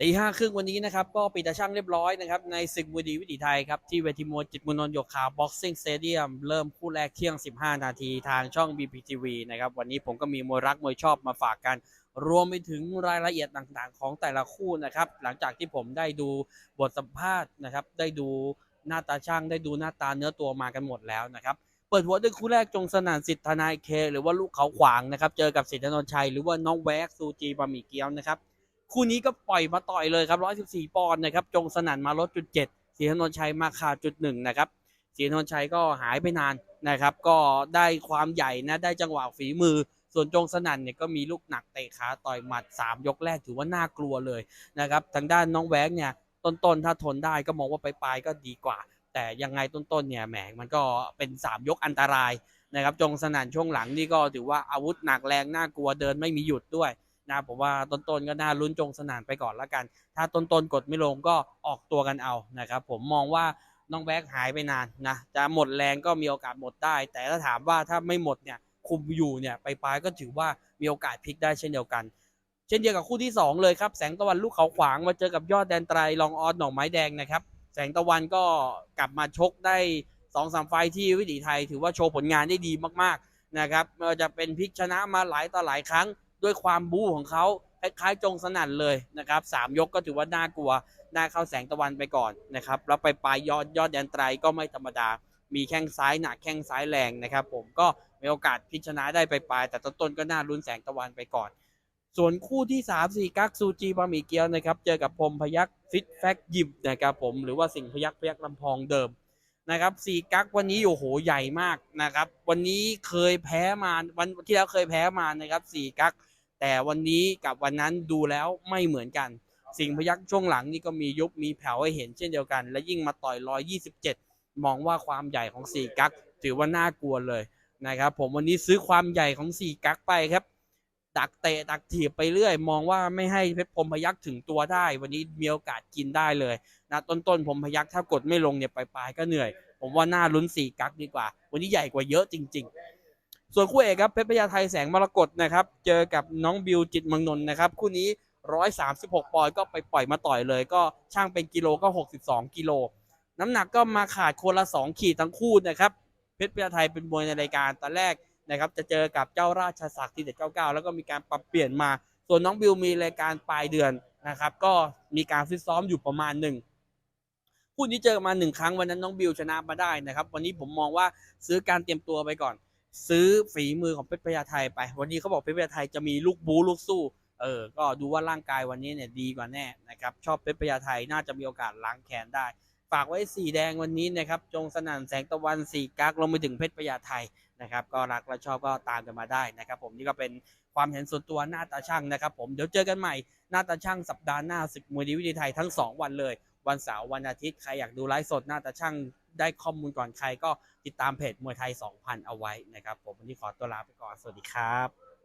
ตีห้าครึ่งวันนี้นะครับ ก็ปิดตาช่างเรียบร้อยนะครับ ในศึกมวยดีวิถีไทยครับ ที่เวทีมวยจิตมุนนท์โยคาบ็อกซิ่งสเตเดียมเริ่มคู่แรกเที่ยง 15 นาทีทางช่อง BPTV นะครับ วันนี้ผมก็มีมวยรักมวยชอบมาฝากกัน รวมไปถึงรายละเอียดต่างๆ ของแต่ละคู่นะครับ หลังจากที่ผมได้ดูบทสัมภาษณ์นะครับ ได้ดูหน้าตาช่าง ได้ดูหน้าตาเนื้อตัวมากันหมดแล้วนะครับเปิดหัวด้วยคู่แรกจงสนานสิทธนายเค หรือว่าลูกเขาขวางนะครับเจอกับสิทธนนท์ชัยหรือว่าน้องแวกซูจีบะหมี่เกี๊ยวนะครับ คู่นี้ก็ปล่อยมาต่อยเลยครับ 114 ปอนด์นะครับ จงสนั่นมาลดจุดเจ็ดศรีถนนชัยมาขาดจุดหนึ่งนะครับศรีถนนชัยก็หายไปนานนะครับ ก็ได้ความใหญ่นะได้จังหวะฝีมือ ส่วนจงสนั่นเนี่ยก็มีลูกหนักเตะขาต่อยหมัด 3 ยกแรกถือว่าน่ากลัวเลยนะครับ ทางด้านน้องแวกเนี่ยต้นๆถ้าทนได้ก็มองว่าไปลายก็ดีกว่า แต่ยังไงต้นๆเนี่ยแหมมันก็เป็น 3 ยกอันตรายนะครับ จงสนั่นช่วงหลังนี่ก็ถือว่าอาวุธหนักแรงน่ากลัวเดินไม่มีหยุดด้วย นะผมว่าต้นๆก็น่าลุ้นจงสนานไปก่อนละกัน ถ้าต้นๆกดไม่ลงก็ออกตัวกันเอานะครับผมมองว่าน้องแบ็กหายไปนานนะจะหมดแรงก็มีโอกาสหมดได้ แต่ถ้าถามว่าถ้าไม่หมดเนี่ยคุมอยู่เนี่ยไปปลายก็ถือว่ามีโอกาสพลิกได้เช่นเดียวกัน เช่นเดียวกับคู่ที่ 2 เลยครับ แสงตะวันลูกเขาขวางมาเจอกับยอดแดนไตรลองออสหนองไม้แดงนะครับ แสงตะวันก็กลับมาชกได้2อสามไฟที่วิถีไทย ถือว่าโชว์ผลงานได้ดีมากๆนะครับจะเป็นพลิกชนะมาหลายต่อหลายครั้ง ด้วยความบู๊ของเขาคล้ายๆจงสนั่นเลยนะครับสามยกก็ถือว่าน่ากลัวน่าเข้าแสงตะวันไปก่อนนะครับแล้วไปปลายยอดยอดแดนไตรก็ไม่ธรรมดา มีแข้งซ้ายหนักแข้งซ้ายแรงนะครับ ผมก็มีโอกาสพิชนะได้ไปปลายแต่ต้นๆก็น่าลุ้นแสงตะวันไปก่อน ส่วนคู่ที่3 4กักซูจีบะหมี่เกี๊ยวนะครับ เจอกับพรมพยักฟิตแฟกยิมนะครับผมหรือว่าสิงพยักพยักลำพองเดิม นะครับสี่กักวันนี้โอ้โหใหญ่มากนะครับ วันนี้เคยแพ้มาวันที่แล้วเคยแพ้มานะครับสี่กักแต่วันนี้กับวันนั้นดูแล้วไม่เหมือนกัน สิงพยักช่วงหลังนี่ก็มียุบมีแผ่วให้เห็นเช่นเดียวกัน และยิ่งมาต่อย127มองว่าความใหญ่ของสี่กักถือว่าน่ากลัวเลยนะครับ ผมวันนี้ซื้อความใหญ่ของสี่กักไปครับดักเตะดักถีบไปเรื่อย มองว่าไม่ให้เพชรพรมพยักถึงตัวได้ วันนี้มีโอกาสกินได้เลยนะต้นๆพรหมพยักถ้ากดไม่ลงเนี่ยปลายๆก็เหนื่อย ผมว่าน่าลุ้นสี่กักดีกว่า วันนี้ใหญ่กว่าเยอะจริง ๆ ส่วนคู่เอกครับเพชรพญาไทยแสงมรกตนะครับ เจอกับน้องบิวจิตมืองนนท์นะครับ คู่นี้ 136 ปอนด์ก็ไปปล่อยมาต่อยเลย ก็ช่างเป็นกิโลก็ 62 กิโล น้ำหนักก็มาขาดคนละ 2 ขีดทั้งคู่นะครับ เพชรพญาไทยเป็นมวยในรายการตอนแรกนะครับ จะเจอกับเจ้าราชศักดิ์ที่เด็ด99 แล้วก็มีการปรับเปลี่ยนมา ส่วนน้องบิวมีรายการปลายเดือนนะครับ ก็มีการฟิตซ้อมอยู่ประมาณหนึ่ง คู่นี้เจอมาหนึ่งครั้งวันนั้นน้องบิวชนะมาได้นะครับ วันนี้ผมมองว่าซื้อการเตรียมตัวไปก่อน ซื้อฝีมือของเพชรพญาไทยไป วันนี้เขาบอกเพชรพญาไทยจะมีลูกบู๊ลูกสู้เออ ก็ดูว่าร่างกายวันนี้เนี่ยดีกว่าแน่นะครับ ชอบเพชรพญาไทยน่าจะมีโอกาสล้างแค้นได้ ฝากไว้สีแดงวันนี้นะครับ จงสนั่นแสงตะวันสีกักลงไปถึงเพชรพญาไทยนะครับ ก็รักและชอบก็ตามกันมาได้นะครับ ผมนี่ก็เป็นความเห็นส่วนตัวหน้าตาช่างนะครับ ผม เดี๋ยวเจอกันใหม่หน้าตาช่างสัปดาห์หน้าศึกมวยดีวิถีไทยทั้งสองวันเลย วันเสาร์วันอาทิตย์ใครอยากดูไลฟ์สดหน้าตาช่างได้ข้อมูลก่อนใครก็ติดตามเพจมวยไทย 2000 เอาไว้นะครับ ผมวันนี้ขอตัวลาไปก่อน สวัสดีครับ